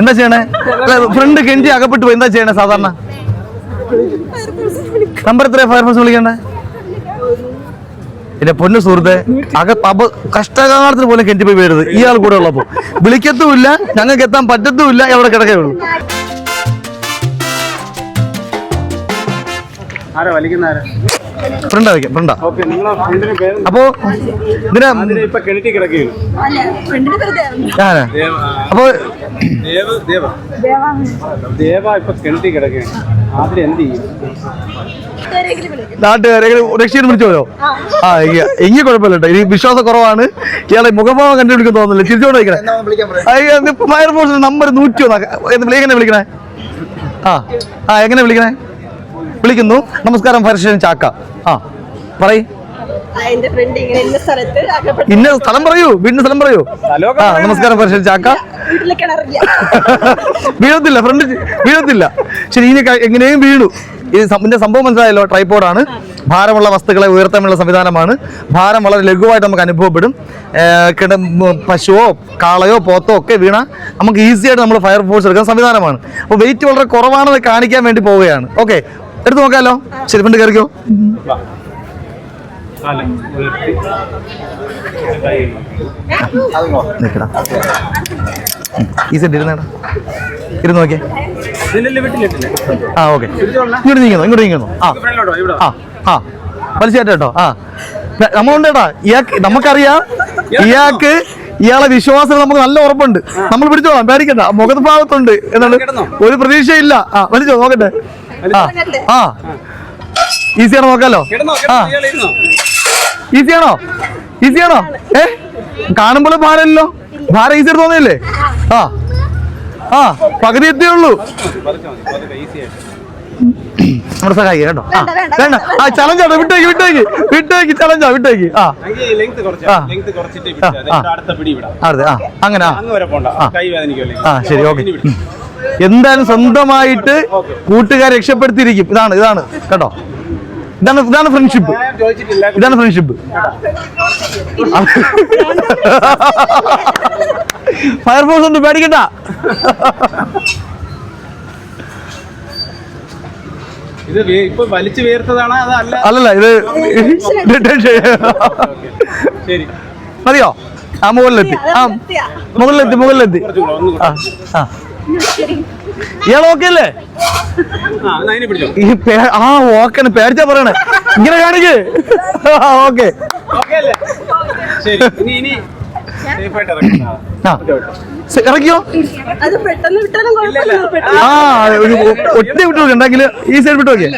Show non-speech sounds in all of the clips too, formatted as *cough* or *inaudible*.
എന്താ ചെയ്യണേ? ഫ്രണ്ട് കെഞ്ചി അകപ്പെട്ടു പോയി. എന്താ ചെയ്യണേ സാധാരണ? നമ്പർ എത്ര ഫയർഫോഴ്സ് വിളിക്കണ്ടേ? എന്റെ പൊന്നു സുഹൃത്തെ അക അപ കഷ്ടകാലത്തിന് പോലും കെഞ്ചി പോയി വരുത് ഇയാൾ കൂടെ ഉള്ളപ്പോ. വിളിക്കത്തുമില്ല ഞങ്ങൾക്ക് എത്താൻ പറ്റത്തുമില്ല എവിടെ കിടക്കുകയുള്ളൂ ആരാ വലിക്കുന്നാരാ ഫ്രണ്ടാ വെക്കാം ഫ്രണ്ടാ അപ്പോ ഇതിനാ അപ്പോ ദേവ് ദേവ. ദേവ. ഇപ്പൊ കിണറ്റി കിടക്കുകയാണ്. അതിൽ എന്ത് ചെയ്യും? നാട്ടുകാരെ രക്ഷീനെ വിളിച്ചോലോ? ആ. എങ്കിൽ എങ്കിൽ കുഴപ്പമില്ല കേട്ടോ ഇനി വിശ്വാസം കുറവാണ്. ഇയാളെ മുഖഭാവം കണ്ടുപിടിക്കാൻ തോന്നുന്നില്ല. തിരിച്ചോണ്ട് വയ്ക്കണേ ഫയർഫോഴ്സിന്റെ നമ്പർ നൂറ്റി ഒന്ന്. എങ്ങനെ വിളിക്കണേ? ആ ആ എങ്ങനെ വിളിക്കണേ? വിളിക്കുന്നു. നമസ്കാരം ഫയർ ചാക്ക. ആ പറയ്. ഇന്ന സ്ഥലം പറയൂ വീടിന്റെ സ്ഥലം പറയൂ. ആ നമസ്കാരം ഫയർ ചാക്ക. *laughs* വീഴത്തില്ല ഫ്രണ്ട് വീഴത്തില്ല. ശരി ഇനി എങ്ങനെയും വീണു. ഇത് ഇതിന്റെ സംഭവം മനസ്സിലായല്ലോ ട്രൈപോഡാണ് ഭാരമുള്ള വസ്തുക്കളെ ഉയർത്താനുള്ള സംവിധാനമാണ്. ഭാരം വളരെ ലഘുവായിട്ട് നമുക്ക് അനുഭവപ്പെടും. കിട പശുവോ കാളയോ പോത്തോ ഒക്കെ വീണ നമുക്ക് ഈസിയായിട്ട് നമ്മൾ ഫയർ ഫോഴ്സ് എടുക്കുന്ന സംവിധാനമാണ്. അപ്പോൾ വെയിറ്റ് വളരെ കുറവാണെന്ന് കാണിക്കാൻ വേണ്ടി പോവുകയാണ്. ഓക്കെ എടുത്ത് നോക്കാലോ. ശരി ഫ്രണ്ട് കയറിക്കോ ഈസി ആയിട്ട് ഇരുന്നേടാ ഇരുന്ന് നോക്കിയേ. ആ ഓക്കെ. ഇങ്ങോട്ട് നീങ്ങുന്നു ഇങ്ങോട്ട് നീങ്ങുന്നു. ആ. ആ ആ. മനസ്സിലായിട്ട് കേട്ടോ. ആ. നമ്മളുണ്ട് കേട്ടാ ഇയാൾക്ക് നമുക്കറിയാം. ഇയാൾക്ക് ഇയാളെ വിശ്വാസം നമുക്ക് നല്ല ഉറപ്പുണ്ട്. നമ്മൾ പിടിച്ചോളാം. പേടിക്കണ്ട. മുഖത്ത് ഭാഗത്തുണ്ട്. എന്നാണ് ഒരു പ്രതീക്ഷയില്ല. ആ വലിച്ചോ നോക്കട്ടെ. ആ ആ. ഈസിയാണോ നോക്കാലോ? ആ. ഈസിയാണോ ഈസിയാണോ ഏ? കാണുമ്പോൾ ഭാരമല്ലോ? ഭാരം ഈസി തോന്നിയല്ലേ ആ. ആ പകുതി എത്തിയേ ഉള്ളൂ. നമ്മുടെ സഹായിക്കാം കേട്ടോ. വേണ്ട, വേണ്ട ആ ചലഞ്ചാട്ടോ വിട്ടേക്ക് വിട്ടേക്ക്. വിട്ടേക്ക് ചലഞ്ചാ വിട്ടേക്ക്. ആ. എങ്കിൽ ലെങ്ത് കുറച്ച്. ലെങ്ത് കുറച്ചിട്ട് വിട്ടാ. ആ. അടുത്ത പിടി വിടാം. അതെ ആ അങ്ങനെ ആ. വരെ പോണ്ട. കൈ വേദനിക്കുമല്ലേ ആ ശരി ഓക്കെ. എന്തായാലും സ്വന്തമായിട്ട് കൂട്ടുകാരെ രക്ഷപ്പെടുത്തിയിരിക്കും. ഇതാണ് ഇതാണ്. കേട്ടോ. ഇതാണ് ഇതാണ് ഫ്രണ്ട്ഷിപ്പ് ഞാൻ ചോദിച്ചിട്ടില്ല. ഇതാണ് ഫ്രണ്ട്ഷിപ്പ് ഫയർഫോഴ്സ് ഒന്ന് പേടിക്കണ്ട. ഇത് ഇപ്പൊ വലിച്ചു വേർത്തതാണോ അതല്ല അല്ലല്ല ഇത് ശരി. മതിയോ? ആ മുകളിലെത്തി. ആ മുകളിലെത്തി മുകളിലെത്തി. കുറച്ചുകൂടെ ഒന്നും ആ ആ. ഇയാൾ ഓക്കെ അല്ലേ? ആ എന്നാ പിടിച്ചോ. ഈ ആ ഓക്കെ പേടിച്ചാ പറയണേ. ഇങ്ങനെ കാണിക്ക്. ഓക്കെ ഓക്കെ അല്ലേ? ശരി. ഇനി ഇനി ഇറക്കിയോ ആ. ഒരു ഒറ്റ വിട്ടു ഉണ്ടെങ്കിൽ ഈ സൈഡ് വിട്ടു നോക്കിയേ.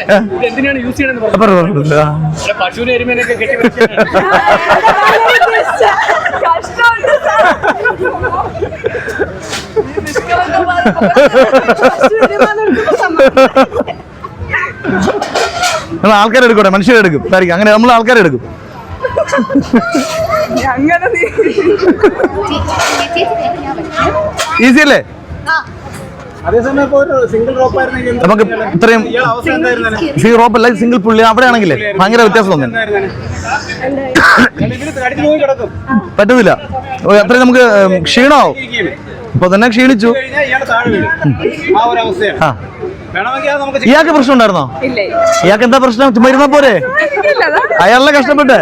നമ്മൾ ആൾക്കാരെ എടുക്കട്ടെ മനുഷ്യരെ എടുക്കും. സാരിക്കും അങ്ങനെ നമ്മൾ ആൾക്കാരെ എടുക്കും. *laughs* അങ്ങനെ ഈസി അല്ലേ നമുക്ക്? ഇത്രയും സീ റോപ്പ് അല്ല സിംഗിൾ പുള്ളി. അവിടെ ആണെങ്കിലേ ഭയങ്കര വ്യത്യാസം തോന്നി പറ്റത്തില്ല. അത്രയും നമുക്ക് ക്ഷീണമാവും. അപ്പൊ ഇപ്പൊ തന്നെ ക്ഷീണിച്ചു. ആ. ഇയാൾക്ക് പ്രശ്നം ഉണ്ടായിരുന്നോ ഇയാൾക്ക് എന്താ പ്രശ്നം? ചുമ്മാ ഇരുന്നാ പോരെ? അയാളെ കഷ്ടപ്പെട്ട്.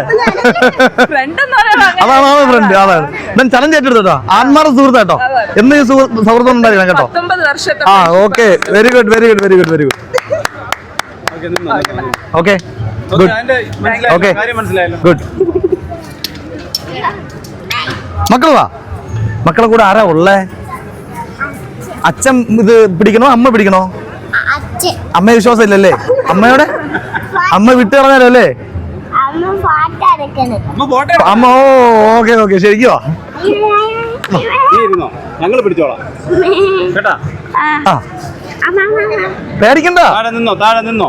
അതാണ് അതാണ് ഫ്രണ്ട് അതാണ് ഞാൻ ചലഞ്ച് ഏറ്റെടുത്തോ ആത്മാർത്ഥ സുഹൃത്ത് കേട്ടോ. എന്ന് ഈ സുഹൃ- സൗഹൃദം ഉണ്ടായിരുന്നു കേട്ടോ. ആ okay very good very good very good very good okay, good okay good മക്കൾ വാ. മക്കളെ കൂടെ ആരാ ഉള്ളേ? അച്ഛൻ ഇത് പിടിക്കണോ? അമ്മ പിടിക്കണോ? അമ്മ വിശ്വാസം ഇല്ലല്ലേ അമ്മയോടെ? അമ്മ വിട്ടു കളഞ്ഞാലോ അല്ലേ അമ്മ ഓ ഓക്കെ ഓക്കെ ശരിക്കോ? ഞങ്ങൾ പിടിച്ചോളാം. കേട്ടാ? പേടിക്കണ്ട. താഴെ നിന്നോ താഴെ നിന്നോ.